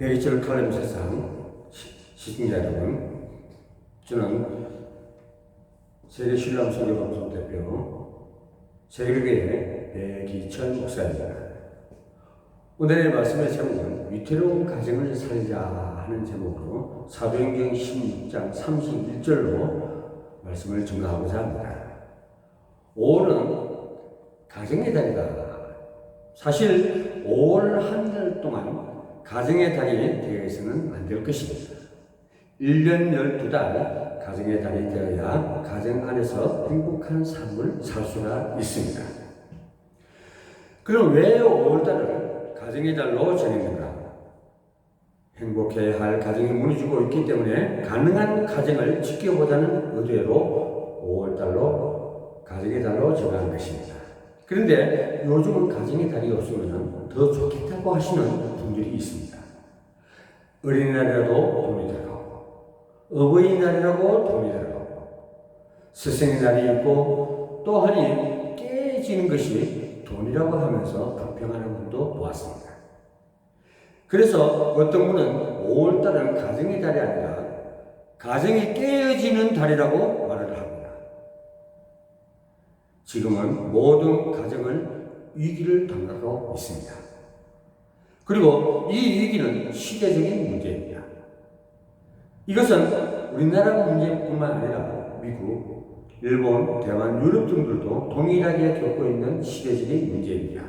127 칼럼 세상 시청자 여러분, 저는 세계 신람 선교방송 대표 세계교회 백이천 목사입니다. 오늘의 말씀의 제목은 위태로운 가정을 살자 하는 제목으로 사도행전 16장 31절로 말씀을 증거하고자 합니다. 5월은 가정의 달이다. 사실 5월 한 달 동안 가정의 달이 되어서는 안 될 것입니다. 1년 12달 가정의 달이 되어야 가정 안에서 행복한 삶을 살 수가 있습니다. 그럼 왜 5월달을 가정의 달로 정했는가? 행복해야 할 가정이 무너지고 있기 때문에 가능한 가정을 지켜보자는 의도로 5월달로 가정의 달로 정한 것입니다. 그런데 요즘은 가정의 달이 없으면 더 좋겠다고 하시는 분들이 있습니다. 어린이날이라도 돈이 들어가고, 어버이날이라고 돈이 들어가고, 스승의 날이 있고, 또 하니 깨지는 것이 돈이라고 하면서 불평하는 분도 보았습니다. 그래서 어떤 분은 5월달은 가정의 달이 아니라 가정이 깨어지는 달이라고 말을 합니다. 지금은 모든 가정을 위기를 당하고 있습니다. 그리고 이 위기는 시대적인 문제입니다. 이것은 우리나라 문제뿐만 아니라 미국, 일본, 대만, 유럽 등들도 동일하게 겪고 있는 시대적인 문제입니다.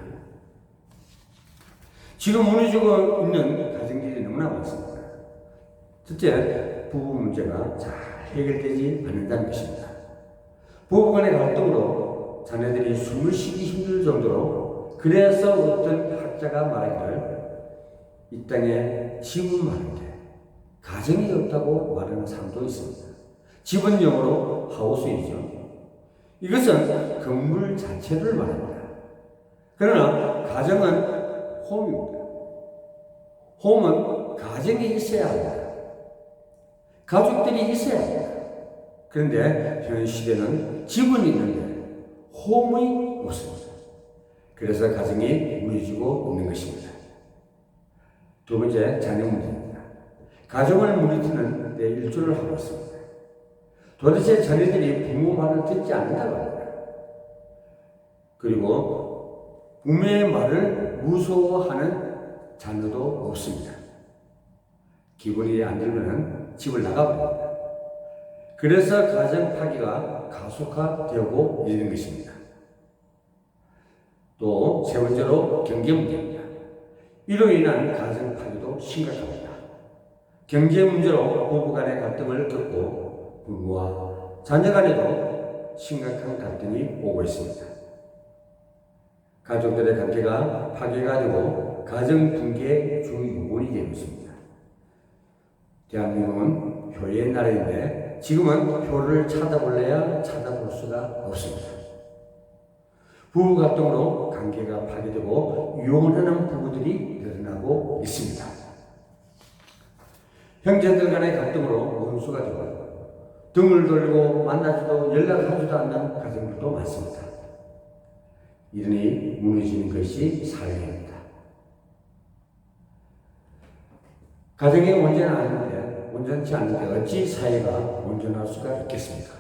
지금 무너지고 있는 가정들이 너무나 많습니다. 첫째, 부부 문제가 잘 해결되지 않는다는 것입니다. 부부 간의 갈등으로 자녀들이 숨을 쉬기 힘들 정도로 그래서 어떤 학자가 말하기를 이 땅에 집은 많은데 가정이 없다고 말하는 사람도 있습니다. 집은 영어로 하우스이죠. 이것은 건물 자체를 말합니다. 그러나 가정은 홈입니다. 홈은 가정이 있어야 합니다. 가족들이 있어야 합니다. 그런데 현 시대는 집은 있는데 홈이 없습니다. 그래서 가정이 무너지고 있는 것입니다. 두 번째, 자녀 문제입니다. 가정을 무너지는 데 일조를 하고 있습니다. 도대체 자녀들이 부모 말을 듣지 않는다고 합니다. 그리고 부모의 말을 무서워하는 자녀도 없습니다. 기분이 안 들면 집을 나가버립니다. 그래서 가정 파기가 가속화되고 있는 것입니다. 또 세 번째로 경제 문제입니다. 이로 인한 가정 파기도 심각합니다. 경제 문제로 부부 간의 갈등을 겪고 부부와 자녀 간에도 심각한 갈등이 오고 있습니다. 가족들의 관계가 파괴가 되고 가정 붕괴의 주 요건이 되고 있습니다. 대한민국은 효의 나라인데 지금은 효를 찾아볼래야 찾아볼 수가 없습니다. 부부 갈등으로 관계가 파괴되고 이혼하는 부부들이 늘어나고 있습니다. 형제들 간의 갈등으로 원수가 되고 등을 돌리고 만나지도 연락하지도 않는 가정들도 많습니다. 이러니 무너지는 것이 사회입니다. 가정이 온전히 아닌데, 온전치 않은데 어찌 사회가 온전할 수가 있겠습니까?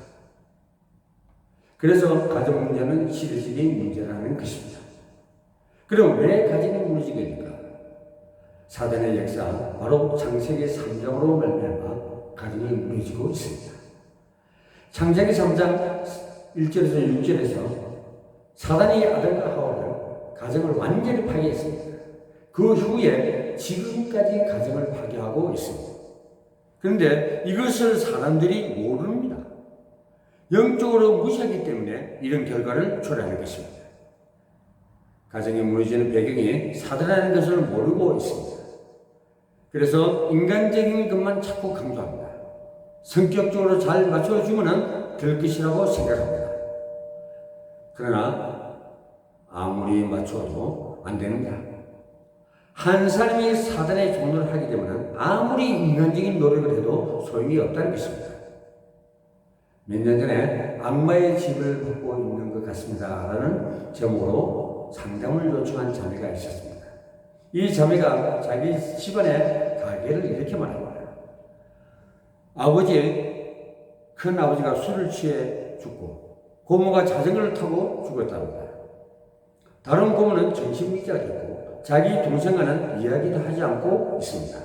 그래서 가정 문제는 시대적인 문제라는 것입니다. 그럼 왜 가정이 무너지겠습니까? 사단의 역사, 바로 창세기 3장으로 말미암아 가정이 무너지고 있습니다. 창세기 3장 1절에서 6절에서 사단이 아담과 하와를 가정을 완전히 파괴했습니다. 그 후에 지금까지 가정을 파괴하고 있습니다. 그런데 이것을 사람들이 모릅니다. 영적으로 무시하기 때문에 이런 결과를 초래하는 것입니다. 가정이 무너지는 배경이 사단이라는 것을 모르고 있습니다. 그래서 인간적인 것만 자꾸 강조합니다. 성격적으로 잘 맞춰주면 될 것이라고 생각합니다. 그러나 아무리 맞춰도 안 됩니다. 한 사람이 사단의 종로를 하게 되면 아무리 인간적인 노력을 해도 소용이 없다는 것입니다. 몇 년 전에 악마의 집을 받고 있는 것 같습니다. 라는 제목으로 상담을 요청한 자매가 있었습니다. 이 자매가 자기 집안의 가게를 이렇게 말합니다. 아버지, 큰 아버지가 술을 취해 죽고 고모가 자전거를 타고 죽었답니다. 다른 고모는 정신미자가 됐고 자기 동생과는 이야기도 하지 않고 있습니다.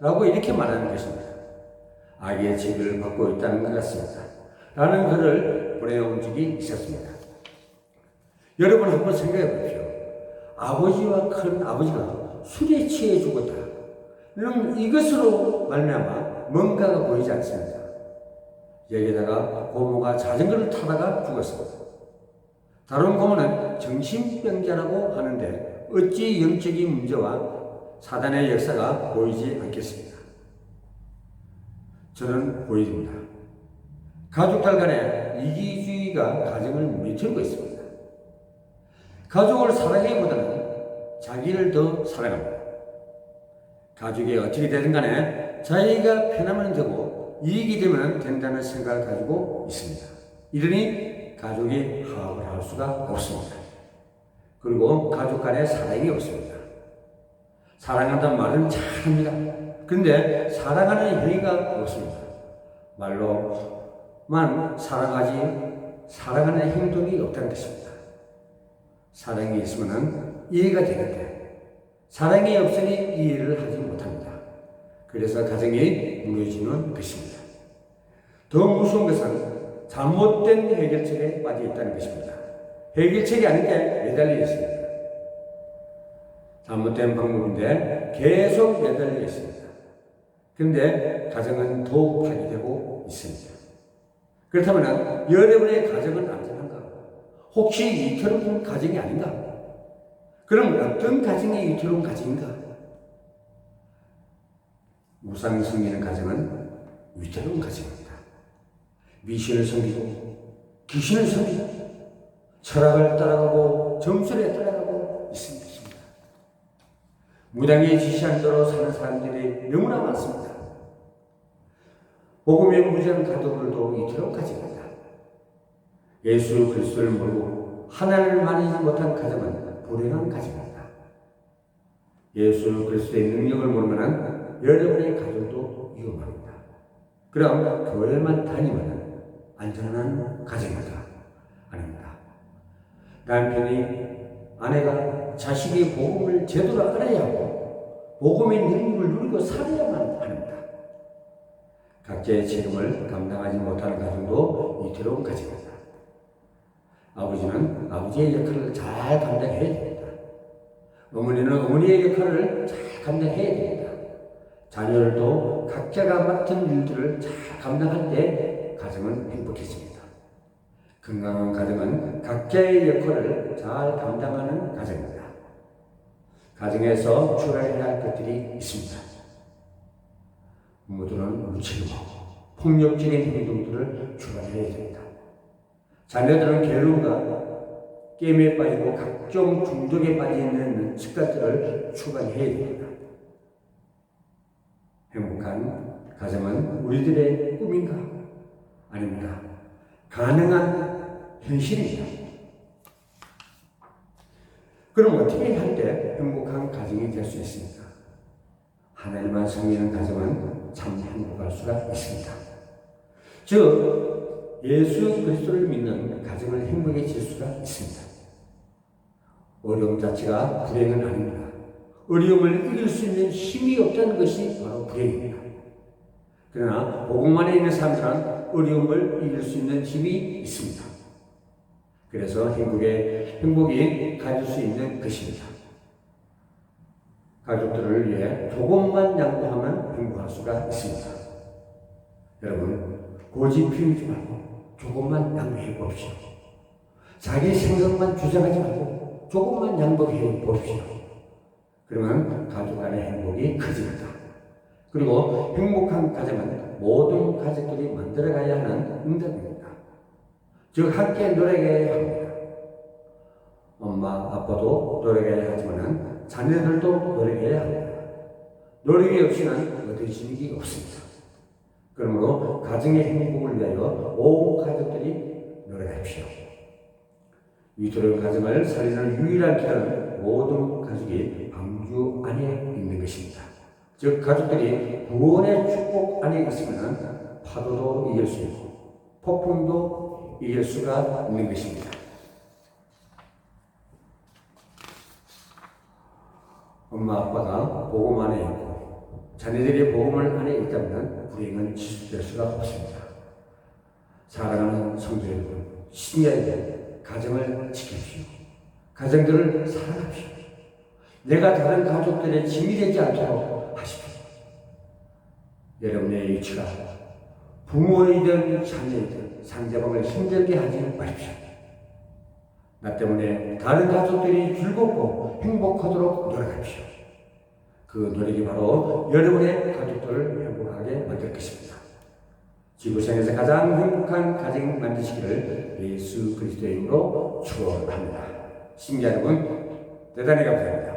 라고 이렇게 말하는 것입니다. 아기의 지배를 받고 있다는 것 같습니다. 라는 글을 보내온 적이 있었습니다. 여러분 한번 생각해 보십시오. 아버지와 큰 아버지가 술에 취해 죽었다. 이런 이것으로 말미암아 뭔가가 보이지 않습니다. 여기다가 고모가 자전거를 타다가 죽었습니다. 다른 고모는 정신병자라고 하는데 어찌 영적인 문제와 사단의 역사가 보이지 않겠습니까? 저는 보여집니다. 가족들 간의 이기주의가 가정을 무너뜨리고 있습니다. 가족을 사랑하기보다는 자기를 더 사랑합니다. 가족이 어떻게 되든 간에 자기가 편하면 되고 이익이 되면 된다는 생각을 가지고 있습니다. 이러니 가족이 화합을 할 수가 없습니다. 그리고 가족 간에 사랑이 없습니다. 사랑한다는 말은 잘합니다. 그런데 사랑하는 행위가 없습니다. 말로만 사랑하지 사랑하는 행동이 없다는 것입니다. 사랑이 있으면 이해가 되는데 사랑이 없으니 이해를 하지 못합니다. 그래서 가정이 무너지는 것입니다. 더 무서운 것은 잘못된 해결책에 빠져 있다는 것입니다. 해결책이 아닌 게 매달려 있습니다. 잘못된 방법인데 계속 매달려 있습니다. 그런데 가정은 더욱 파괴되고 있습니다. 그렇다면 여러분의 가정은? 혹시 위태로운 가정이 아닌가? 그럼 어떤 가정이 위태로운 가정인가? 무상 승리는 가정은 위태로운 가정입니다. 미신을 섬기고 귀신을 섬기고 철학을 따라가고 정술에 따라가고 있습니다. 무당이 지시한 대로 사는 사람들이 너무나 많습니다. 복음의 무지한 가족들도 이토록 가집니다. 예수 그리스도를 모르고 하나님을 만나지 못한 가정은 불행한 가정입니다. 예수 그리스도의 능력을 모르면 여러분의 가정도 위험합니다. 그럼 교회만 다니면 안전한 가정입니다. 아닙니다. 남편이 아내가 자식이 복음을 제대로 알아야 하고 복음의 능력을 누리고 살아야만 합니다. 각자의 책임을 감당하지 못하는 가정도 이태로운 가정입니다. 아버지는 아버지의 역할을 잘 감당해야 됩니다. 어머니는 어머니의 역할을 잘 감당해야 됩니다. 자녀들도 각자가 맡은 일들을 잘 감당할 때 가정은 행복해집니다. 건강한 가정은 각자의 역할을 잘 감당하는 가정입니다. 가정에서 추가해야 할 것들이 있습니다. 부모들은 무책임하고 폭력적인 행동들을 추가해야 됩니다. 자녀들은 게으름과 게임에 빠지고 각종 중독에 빠져 있는 습관들을 추가해야 됩니다. 행복한 가정은 우리들의 꿈인가? 아닙니다. 가능한 현실입니다. 그럼 어떻게 할 때 행복한 가정이 될 수 있습니까? 하나님만 섬기는 가정은 참 행복할 수가 있습니다. 즉, 예수 그리스도를 믿는 가정을 행복해질 수가 있습니다. 어려움 자체가 불행은 아닙니다. 어려움을 이길 수 있는 힘이 없다는 것이 바로 불행입니다. 그러나 복음 안에 있는 사람들은 어려움을 이길 수 있는 힘이 있습니다. 그래서 행복의 행복이 가질 수 있는 것입니다. 가족들을 위해 조금만 양보하면 행복할 수가 있습니다. 여러분 고집 피우지 말고 조금만 양보해 봅시오. 자기 생각만 주장하지 말고 조금만 양보해 봅시오. 그러면 가족 간의 행복이 커집니다. 그리고 행복한 가정은 모든 가족들이 만들어가야 하는 응답입니다. 즉 함께 노력해야 합니다. 엄마, 아빠도 노력해야 하지만 자녀들도 노력해야 합니다. 노력이 없이는 얻어지는 게 없습니다. 그러므로 가정의 행복을 위하여 온 가족들이 노력합시오. 위태로운 가정을 살리는 유일한 길은 모든 가족이 방주 안에 있는 것입니다. 즉 가족들이 구원의 축복 안에 있으면 파도도 이길 수 있고 폭풍도 이길 수가 있는 것입니다. 엄마 아빠가 안에 있고 자녀들이 복음을 안에 있다면 불행은 지속될 수가 없습니다. 사랑하는 성도 여러분, 신뢰의 가정을 지키십시오. 가정들을 사랑합시오. 내가 다른 가족들의 짐이 되지 않도록 하십시오. 여러분의 위치가 부모이든 자녀이든 상대방을 힘들게 하지 마십시오. 나 때문에 다른 가족들이 즐겁고 행복하도록 노력하십시오. 그 노력이 바로 여러분의 가족들을 행복하게 만들 것입니다. 지구상에서 가장 행복한 가정 만드시기를 예수 그리스도의 이름으로 축원합니다. 신기 여러분, 대단히 감사합니다.